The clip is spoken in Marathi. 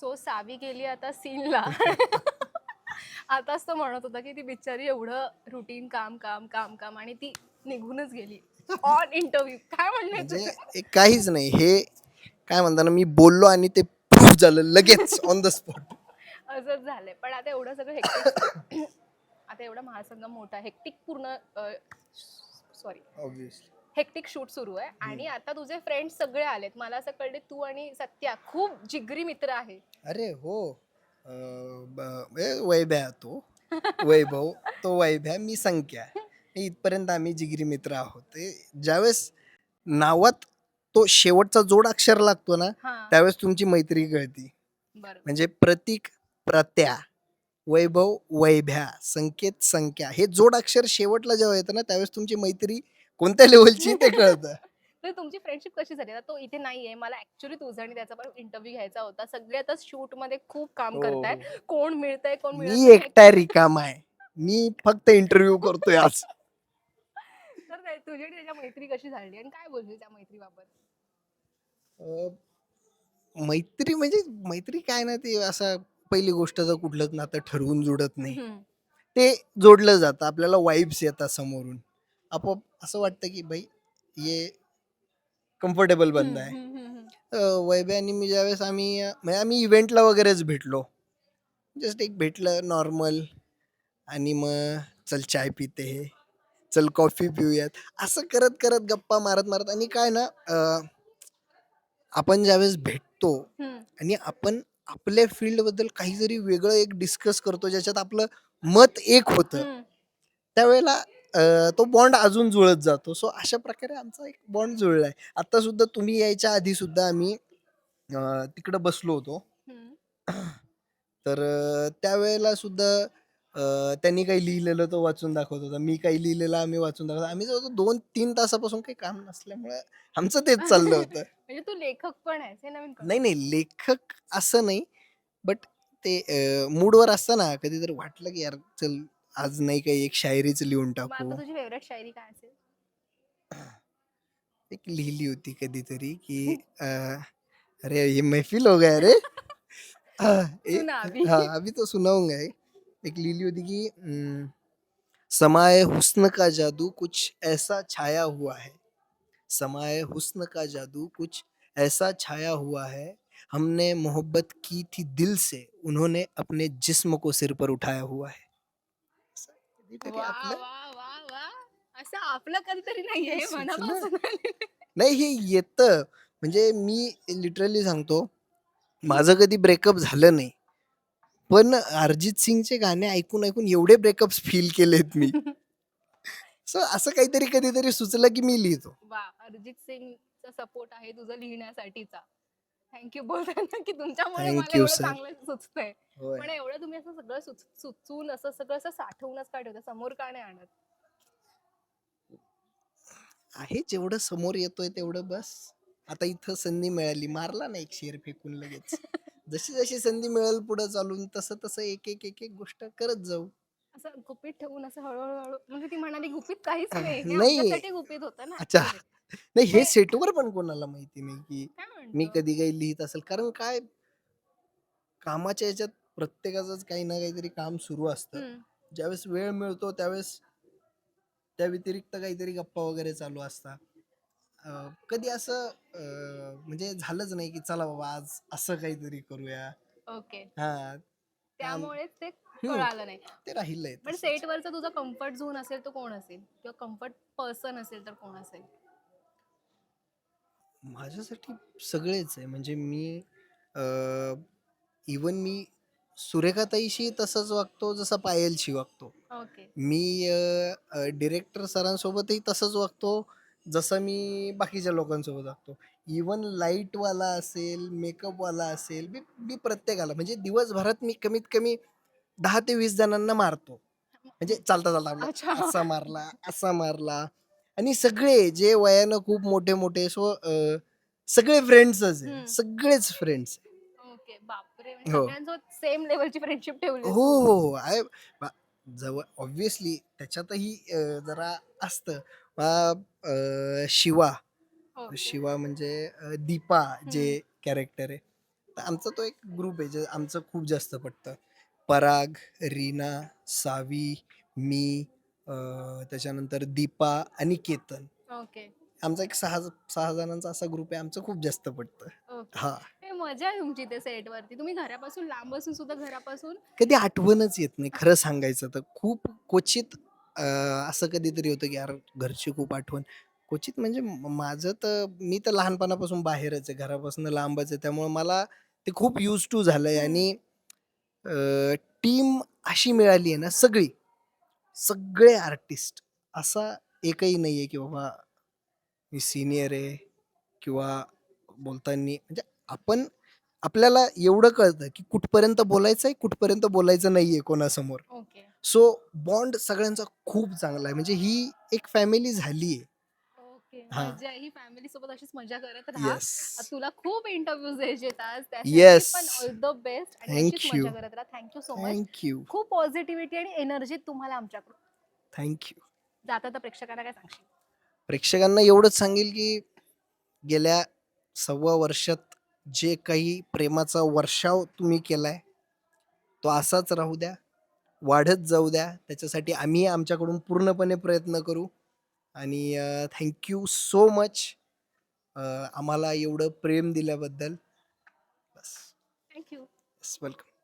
सो सावी गेली आता सीनला. आताच तो म्हणत होता की ती बिचारी एवढं रुटीन काम काम काम काम आणि ती निघूनच गेली. ऑन इंटरव्ह्यू काय म्हणणे म्हणजे हे काहीच नाही. हे काय म्हणता ना मी बोललो आणि ते प्रूव्ह झालं लगेच ऑन द स्पॉट असंच झालंय. पण आता एवढं सगळं हेक्टिक आता एवढा महासंगम मोठा हेक्टिक पूर्ण सॉरी ऑब्विसली हेक्टिक शूट सुरू आहे. आणि आता तुझे फ्रेंड सगळे आलेत. मला असं कळले तू आणि सत्या खूप जिगरी मित्र आहे. अरे हो. वैभ्या तो. वैभव तो वैभ्या मी संख्या. इथपर्यंत आम्ही जिगरी मित्र आहोत. ते ज्यावेळेस नावात तो शेवटचा जोड अक्षर लागतो ना त्यावेळेस तुमची मैत्री कळती. म्हणजे प्रतीक प्रत्या वैभव वैभ्या संकेत संख्या. हे जोड अक्षर शेवटला जेव्हा येतं ना त्यावेळेस तुमची मैत्री कोणत्या लेवलची ते कळतं. तर तुमची फ्रेंडशिप कशी झाली? आता तो इथे नाहीये. मला ऍक्च्युली तुझा आणि त्याचा पण इंटरव्ह्यू घ्यायचा होता. सगळे आता शूटमध्ये खूप काम हो, करतायत. कोण मिळतंय कोण मिळत मी नाही. एकटा रिकामा आहे. मी फक्त इंटरव्ह्यू करतोय आज. तर ते- तुझी आणि त्याच्या मैत्री कशी झाली? आणि काय बोलली त्या मैत्रीबाबत? अं, मैत्री म्हणजे मैत्री काय ना ते असं पहिली गोष्ट तर कुठलंच नातं ठरवून जुडत नाही. हम्म. ते जोडलं जातं. आपल्याला वाईब्स येतात समोरून. आपोआप असं वाटतं की भाई ये कम्फर्टेबल बंद आहे. वैभ्या आणि मी ज्यावेळेस आम्ही अं, म्हणजे आम्ही इव्हेंटला वगैरेच भेटलो. जस्ट एक भेटलं नॉर्मल आणि मग चल चाय पिते. चल कॉफी पिऊयात. असं करत करत गप्पा मारत मारत आणि काय ना अं, आपण ज्यावेळेस भेटतो. आणि आपण आपल्या फील्डबद्दल काहीतरी वेगळं एक डिस्कस करतो ज्याच्यात आपलं मत एक होतं. त्यावेळेला अं, तो बॉन्ड अजून जुळत जातो. सो अशा प्रकारे आमचा एक बॉन्ड जुळलाय. आता सुद्धा तुम्ही यायच्या आधी सुद्धा आम्ही अं, तिकडं बसलो होतो. तर अं, त्यावेळेला सुद्धा अं, त्यांनी काही लिहिलेलं तो वाचून दाखवत होता. मी काही लिहिलेलं आम्ही वाचून दाखवत आम्ही जवळ दोन तीन तासापासून काही काम नसल्यामुळे आमचं तेच चाललं होतं. म्हणजे तू लेखक पण आहेस हे नवीन कळलं. नाही नाही. लेखक असं नाही बट ते मूडवर असतं ना कधीतरी वाटलं की यार चल आज नाही काही एक शायरीच लिहून मग टाकू? आता तुझी फेवरेट शायरी काय असेल? एक लिहिली होती कधीतरी की अं, अरे ये महफिल हो गया रे. अं, ए- सुना अभी. हाँ अभी तो सुनाऊँगा एक. एक लिहिली होती की समाए हुस्न का जादू कुछ ऐसा छाया हुआ है. समाए हुस्न का जादू कुछ ऐसा छाया हुआ है। हमने मोहब्बत की थी दिल से उन्होंने अपने जिस्म को सिर पर उठाया हुआ है। कधीतरी वा आपलं? वा वा वा. असं आपलं कधीतरी नाहीये हे सुचलं. मनापासून आलेलं. आहे. नाही हे येतं. म्हणजे मी लिटरली सांगतो माझं कधी ब्रेकअप झालं नाही. पण अरिजित सिंगचे गाणे ऐकून ऐकून एवढे ब्रेकअप्स फील केलेत मी. सो असं काहीतरी कधीतरी सुचलं की मी लिहितो. वा अरिजित सिंगचा सपोर्ट आहे तुझं लिहिण्यासाठीचा. थँक्यू बोलताना की तुमच्यामुळे Thank मला you, एवढं sir. चांगलं सुचतंय. पण एवढं तुम्ही असं सगळं सुच- सुचवून असं सगळं असं साठवूनच का ठेवता समोर का नाही आणत? आहे जेवढं समोर येतोय तेवढं बस. आता इथं संधी मिळाली. मारला ना एक शेर फेकून लगेच. जशी जशी संधी मिळेल पुढे चालून तसं तसं एक एक एक एक गोष्ट करत जाऊ. असं गुपित ठेवून असं हळूहळू हळू म्हणजे ती म्हणाली गुपित काहीच नाही. हे नाही. आमच्यासाठी गुपित होतं ना. अच्छा. नाही हे सेटवर पण कोणाला माहिती नाही की काय मी? कधी काही लिहित असेल. कारण काय? कामाच्या याच्यात प्रत्येकाचंच काही ना काहीतरी काम सुरू असतं. ज्यावेळेस वेळ मिळतो त्यावेळेस त्या व्यतिरिक्त काहीतरी गप्पा वगैरे चालू असतात. कधी असं म्हणजे झालंच नाही की चला बाबा आज असं काहीतरी करूया. ओके. हा. त्यामुळेच ते कळालं नाही. ते राहिलंय पण तसंच. सेटवरचा तुझा कम्फर्ट झोन असेल तो कोण असेल? किंवा कम्फर्ट पर्सन असेल तर कोण असेल? माझ्यासाठी सगळेच आहे. म्हणजे मी इवन मी सुरेखाताईशी तसंच वागतो जसा पायलशी वागतो. ओके. मी डिरेक्टर सरांसोबतही तसंच वागतो जसं मी बाकीच्या लोकांसोबत वागतो. इवन लाईटवाला असेल मेकअपवाला असेल मी मी प्रत्येकाला म्हणजे दिवसभरात मी कमीत कमी दहा ते वीस जणांना मारतो. म्हणजे चालता चालता आपला. असा मारला असा मारला. आणि सगळे जे वयानं खूप मोठे मोठे सो सगळे फ्रेंड्सच आहे. हम्म. सगळेच फ्रेंड्स ओके म्हणजे हो. सगळ्यांसोबत सेम लेवलची फ्रेंडशिप ठेवली हो हो हो. आहे. बा- जवळ ऑब्विसली त्याच्यातही अं, जरा असतं. बा, अं, शिवा. शिवा म्हणजे अं, दीपा जे कॅरेक्टर आहे. तर आमचा तो एक ग्रुप आहे जे आमचं खूप जास्त पटतं. पराग रीना सावी मी अं, त्याच्यानंतर दीपा आणि केतन. ओके. आमचा एक सहा सहा जणांचा असा ग्रुप आहे. आमचं खूप जास्त पटतं. ओके. हा हे. मजा आहे तुमची ते सेट वरती तुम्ही घरापासून लांब असून सुद्धा घरापासून कधी आठवणच येत नाही खरं सांगायचं तर. खूप क्वचित अं, असं कधीतरी होतं की यार घरची खूप आठवण. क्वचित म्हणजे म- माझं तर मी तर लहानपणापासून बाहेरच आहे घरापासून लांबच आहे. त्यामुळे मला ते खूप यूज टू झालंय. आणि टीम अशी मिळाली आहे ना सगळी. सगळे आर्टिस्ट असा एकही नाही आहे की बाबा मी सिनियर आहे किंवा बोलताना म्हणजे आपण आपल्याला एवढं कळतं की कुठपर्यंत बोलायचं आहे कुठपर्यंत बोलायचं नाहीये कोणासमोर. ओके. सो बॉन्ड सगळ्यांचा खूप चांगला आहे. म्हणजे ही एक फॅमिली झाली आहे ओके. हा. मजा आहे ही फॅमिली सोबत अशीच मजा करत राहा. येस तुला खूप इंटरव्ह्यूज द्यायचे आहेत. आज Yes. त्यासाठी पण ऑल द बेस्ट आणि Thank अशीच you. मजा करत राहा. Thank you so much thank you खूप पॉझिटिव्हिटी आणि एनर्जी तुम्हाला आमच्याकडून. थँक्यू जाता तर प्रेक्षकांना काय सांगशील? प्रेक्षकांना एवढंच सांगेल की गेल्या सव्वा वर्षात जे काही प्रेमाचा वर्षाव तुम्ही केलाय तो असाच राहू द्या वाढत जाऊ द्या. त्याच्यासाठी आम्ही आमच्याकडून पूर्णपणे प्रयत्न करू. आणि थँक्यू सो मच आम्हाला एवढं प्रेम दिल्याबद्दल. बस. Thank you welcome